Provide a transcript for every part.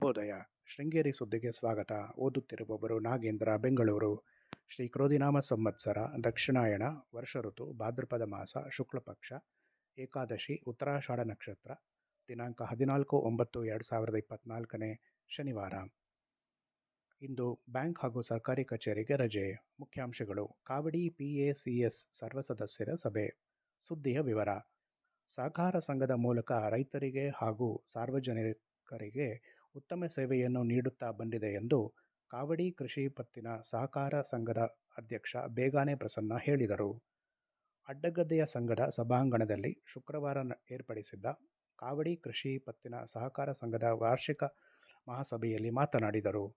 ಶುಭೋದಯ ಶೃಂಗೇರಿ ಸುದ್ದಿಗೆ ಸ್ವಾಗತ. ಓದುತ್ತಿರುವವರು ನಾಗೇಂದ್ರ, ಬೆಂಗಳೂರು. ಶ್ರೀ ಕ್ರೋಧಿನಾಮ ಸಂವತ್ಸರ, ದಕ್ಷಿಣಾಯಣ, ವರ್ಷ ಋತು, ಭಾದ್ರಪದ ಮಾಸ, ಶುಕ್ಲಪಕ್ಷ, ಏಕಾದಶಿ, ಉತ್ತರಾಷಾಢ ನಕ್ಷತ್ರ, ದಿನಾಂಕ ಹದಿನಾಲ್ಕು ಒಂಬತ್ತು ಎರಡು ಸಾವಿರದ ಇಪ್ಪತ್ತ್ನಾಲ್ಕನೇ ಶನಿವಾರ. ಇಂದು ಬ್ಯಾಂಕ್ ಹಾಗೂ ಸರ್ಕಾರಿ ಕಚೇರಿಗೆ ರಜೆ. ಮುಖ್ಯಾಂಶಗಳು, ಕಾವಡಿ ಪಿಎಸಿಎಸ್ ಸರ್ವ ಸದಸ್ಯರ ಸಭೆ. ಸುದ್ದಿಯ ವಿವರ, ಸಹಕಾರ ಸಂಘದ ಮೂಲಕ ರೈತರಿಗೆ ಹಾಗೂ ಸಾರ್ವಜನಿಕರಿಗೆ ಉತ್ತಮ ಸೇವೆಯನ್ನು ನೀಡುತ್ತಾ ಬಂದಿದೆ ಎಂದು ಕಾವಡಿ ಕೃಷಿ ಪತ್ತಿನ ಸಹಕಾರ ಸಂಘದ ಅಧ್ಯಕ್ಷ ಬೇಗಾನೆ ಪ್ರಸನ್ನ ಹೇಳಿದರು. ಅಡ್ಡಗದ್ದೆಯ ಸಂಘದ ಸಭಾಂಗಣದಲ್ಲಿ ಶುಕ್ರವಾರ ಏರ್ಪಡಿಸಿದ್ದ ಕಾವಡಿ ಕೃಷಿ ಪತ್ತಿನ ಸಹಕಾರ ಸಂಘದ ವಾರ್ಷಿಕ ಮಹಾಸಭೆಯಲ್ಲಿ ಮಾತನಾಡಿದರು.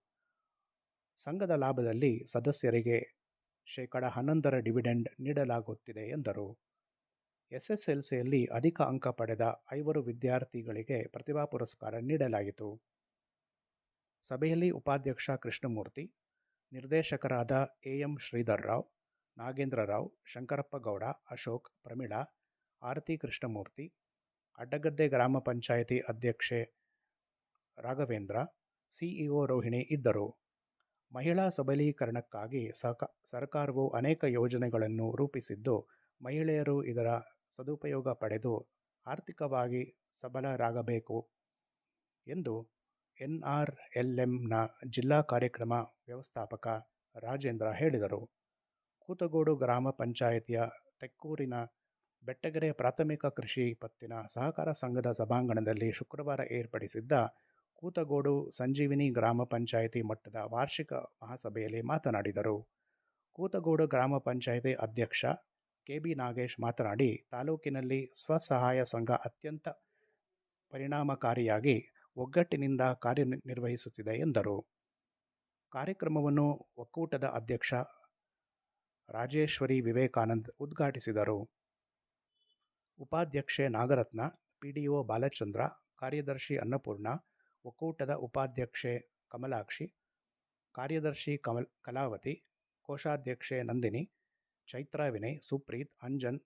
ಸಂಘದ ಲಾಭದಲ್ಲಿ ಸದಸ್ಯರಿಗೆ ಶೇಕಡ ಹನ್ನೊಂದರ ಡಿವಿಡೆಂಡ್ ನೀಡಲಾಗುತ್ತಿದೆ ಎಂದರು. ಎಸ್ಎಸ್ಎಲ್ಸಿಯಲ್ಲಿ ಅಧಿಕ ಅಂಕ ಪಡೆದ ಐವರು ವಿದ್ಯಾರ್ಥಿಗಳಿಗೆ ಪ್ರತಿಭಾ ಪುರಸ್ಕಾರ ನೀಡಲಾಯಿತು. ಸಭೆಯಲ್ಲಿ ಉಪಾಧ್ಯಕ್ಷ ಕೃಷ್ಣಮೂರ್ತಿ, ನಿರ್ದೇಶಕರಾದ ಎಂ ಶ್ರೀಧರ್ ರಾವ್, ನಾಗೇಂದ್ರ ರಾವ್ ಶಂಕರಪ್ಪಗೌಡ ಅಶೋಕ್ ಪ್ರಮೀಳಾ, ಆರತಿ ಕೃಷ್ಣಮೂರ್ತಿ, ಅಡ್ಡಗದ್ದೆ ಗ್ರಾಮ ಪಂಚಾಯಿತಿ ಅಧ್ಯಕ್ಷೆ ರಾಘವೇಂದ್ರ, ಸಿಇಒ ರೋಹಿಣಿ ಇದ್ದರು. ಮಹಿಳಾ ಸಬಲೀಕರಣಕ್ಕಾಗಿ ಸಹಕ ಸರ್ಕಾರವು ಅನೇಕ ಯೋಜನೆಗಳನ್ನು ರೂಪಿಸಿದ್ದು, ಮಹಿಳೆಯರು ಇದರ ಸದುಪಯೋಗ ಪಡೆದು ಆರ್ಥಿಕವಾಗಿ ಸಬಲರಾಗಬೇಕು ಎಂದು ಎನ್ಆರ್ಎಲ್ಎಂನ ಜಿಲ್ಲಾ ಕಾರ್ಯಕ್ರಮ ವ್ಯವಸ್ಥಾಪಕ ರಾಜೇಂದ್ರ ಹೇಳಿದರು. ಕೂತಗೋಡು ಗ್ರಾಮ ಪಂಚಾಯಿತಿಯ ತೆಕ್ಕೂರಿನ ಬೆಟ್ಟಗೆರೆ ಪ್ರಾಥಮಿಕ ಕೃಷಿ ಪತ್ತಿನ ಸಹಕಾರ ಸಂಘದ ಸಭಾಂಗಣದಲ್ಲಿ ಶುಕ್ರವಾರ ಏರ್ಪಡಿಸಿದ್ದ ಕೂತಗೋಡು ಸಂಜೀವಿನಿ ಗ್ರಾಮ ಪಂಚಾಯಿತಿ ಮಟ್ಟದ ವಾರ್ಷಿಕ ಮಹಾಸಭೆಯಲ್ಲಿ ಮಾತನಾಡಿದರು. ಕೂತಗೋಡು ಗ್ರಾಮ ಪಂಚಾಯಿತಿ ಅಧ್ಯಕ್ಷ ಕೆಬಿ ನಾಗೇಶ್ ಮಾತನಾಡಿ, ತಾಲೂಕಿನಲ್ಲಿ ಸ್ವಸಹಾಯ ಸಂಘ ಅತ್ಯಂತ ಪರಿಣಾಮಕಾರಿಯಾಗಿ ಒಗ್ಗಟ್ಟಿನಿಂದ ಕಾರ್ಯನಿರ್ವಹಿಸುತ್ತಿದೆ ಎಂದರು. ಕಾರ್ಯಕ್ರಮವನ್ನು ಒಕ್ಕೂಟದ ಅಧ್ಯಕ್ಷ ರಾಜೇಶ್ವರಿ ವಿವೇಕಾನಂದ್ ಉದ್ಘಾಟಿಸಿದರು. ಉಪಾಧ್ಯಕ್ಷೆ ನಾಗರತ್ನ, ಪಿಡಿಒ ಬಾಲಚಂದ್ರ, ಕಾರ್ಯದರ್ಶಿ ಅನ್ನಪೂರ್ಣ, ಒಕ್ಕೂಟದ ಉಪಾಧ್ಯಕ್ಷೆ ಕಮಲಾಕ್ಷಿ, ಕಾರ್ಯದರ್ಶಿ ಕಮಲ್, ಕಲಾವತಿ, ಕೋಶಾಧ್ಯಕ್ಷೆ ನಂದಿನಿ, ಚೈತ್ರ ವಿನಯ್, ಸುಪ್ರೀತ್, ಅಂಜನ್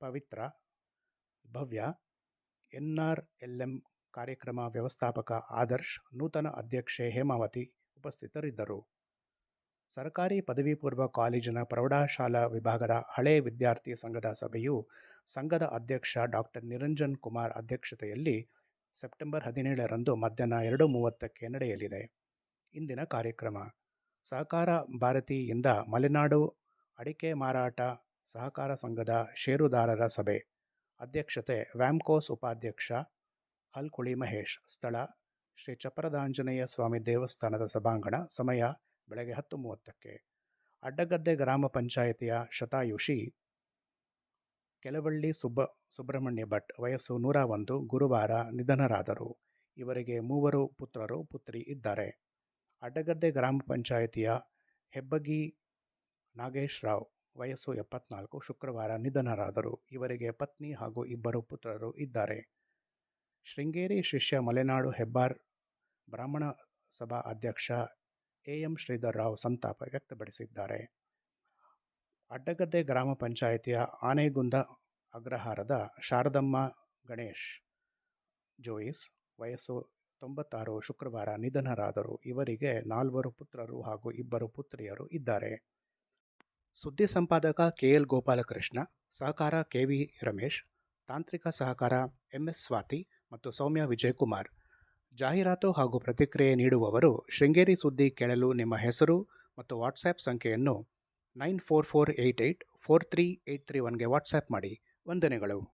ಪವಿತ್ರ, ಭವ್ಯ ಎನ್ಆರ್ಎಲ್ಎಂ ಕಾರ್ಯಕ್ರಮ ವ್ಯವಸ್ಥಾಪಕ ಆದರ್ಶ್, ನೂತನ ಅಧ್ಯಕ್ಷೆ ಹೇಮಾವತಿ ಉಪಸ್ಥಿತರಿದ್ದರು. ಸರ್ಕಾರಿ ಪದವಿ ಪೂರ್ವ ಕಾಲೇಜಿನ ಪ್ರೌಢಶಾಲಾ ವಿಭಾಗದ ಹಳೆ ವಿದ್ಯಾರ್ಥಿ ಸಂಘದ ಸಭೆಯು ಸಂಘದ ಅಧ್ಯಕ್ಷ ಡಾಕ್ಟರ್ ನಿರಂಜನ್ ಕುಮಾರ್ ಅಧ್ಯಕ್ಷತೆಯಲ್ಲಿ ಸೆಪ್ಟೆಂಬರ್ ಹದಿನೇಳರಂದು ಮಧ್ಯಾಹ್ನ ಎರಡು ಮೂವತ್ತಕ್ಕೆ ನಡೆಯಲಿದೆ. ಇಂದಿನ ಕಾರ್ಯಕ್ರಮ. ಸಹಕಾರ ಭಾರತಿಯಿಂದ ಮಲೆನಾಡು ಅಡಿಕೆ ಮಾರಾಟ ಸಹಕಾರ ಸಂಘದ ಷೇರುದಾರರ ಸಭೆ. ಅಧ್ಯಕ್ಷತೆ ವ್ಯಾಮ್ಕೋಸ್ ಉಪಾಧ್ಯಕ್ಷ ಹಲ್ಕುಳಿ ಮಹೇಶ್, ಸ್ಥಳ ಶ್ರೀ ಚಪರದಾಂಜನೇಯ ಸ್ವಾಮಿ ದೇವಸ್ಥಾನದ ಸಭಾಂಗಣ, ಸಮಯ ಬೆಳಗ್ಗೆ ಹತ್ತು ಮೂವತ್ತಕ್ಕೆ. ಅಡ್ಡಗದ್ದೆ ಗ್ರಾಮ ಪಂಚಾಯಿತಿಯ ಶತಾಯುಷಿ ಕೆಲವಳ್ಳಿ ಸುಬ್ಬ, ಸುಬ್ರಹ್ಮಣ್ಯ ಭಟ್ ವಯಸ್ಸು ನೂರ ಒಂದು, ಗುರುವಾರ ನಿಧನರಾದರು. ಇವರಿಗೆ ಮೂವರು ಪುತ್ರರು, ಪುತ್ರಿ ಇದ್ದಾರೆ. ಅಡ್ಡಗದ್ದೆ ಗ್ರಾಮ ಪಂಚಾಯಿತಿಯ ಹೆಬ್ಬಗಿ ನಾಗೇಶ್ ರಾವ್ ವಯಸ್ಸು ಎಪ್ಪತ್ನಾಲ್ಕು, ಶುಕ್ರವಾರ ನಿಧನರಾದರು. ಇವರಿಗೆ ಪತ್ನಿ ಹಾಗೂ ಇಬ್ಬರು ಪುತ್ರರು ಇದ್ದಾರೆ. ಶೃಂಗೇರಿ ಶಿಷ್ಯ ಮಲೆನಾಡು ಹೆಬ್ಬಾರ್ ಬ್ರಾಹ್ಮಣ ಸಭಾ ಅಧ್ಯಕ್ಷ ಎ ಎಂ ಶ್ರೀಧರ್ ರಾವ್ ಸಂತಾಪ ವ್ಯಕ್ತಪಡಿಸಿದ್ದಾರೆ. ಅಡ್ಡಗದ್ದೆ ಗ್ರಾಮ ಪಂಚಾಯಿತಿಯ ಆನೆಗುಂದ ಅಗ್ರಹಾರದ ಶಾರದಮ್ಮ ಗಣೇಶ್, ಜೋಯಿಸ್ ವಯಸ್ಸು ತೊಂಬತ್ತಾರು ಶುಕ್ರವಾರ ನಿಧನರಾದರು. ಇವರಿಗೆ ನಾಲ್ವರು ಪುತ್ರರು ಹಾಗೂ ಇಬ್ಬರು ಪುತ್ರಿಯರು ಇದ್ದಾರೆ. ಸುದ್ದಿ ಸಂಪಾದಕ ಕೆ ಎಲ್ ಗೋಪಾಲಕೃಷ್ಣ, ಸಹಕಾರ ಕೆವಿ ರಮೇಶ್, ತಾಂತ್ರಿಕ ಸಹಕಾರ ಎಂಎಸ್ ಸ್ವಾತಿ ಮತ್ತು ಸೌಮ್ಯ ವಿಜಯಕುಮಾರ್. ಜಾಹೀರಾತು ಹಾಗೂ ಪ್ರತಿಕ್ರಿಯೆ ನೀಡುವವರು ಶೃಂಗೇರಿ ಸುದ್ದಿ ಕೇಳಲು ನಿಮ್ಮ ಹೆಸರು ಮತ್ತು ವಾಟ್ಸ್ಆ್ಯಪ್ ಸಂಖ್ಯೆಯನ್ನು nine four four eight eight four three eight three ಒನ್ಗೆ WhatsApp ಮಾಡಿ. ವಂದನೆಗಳು.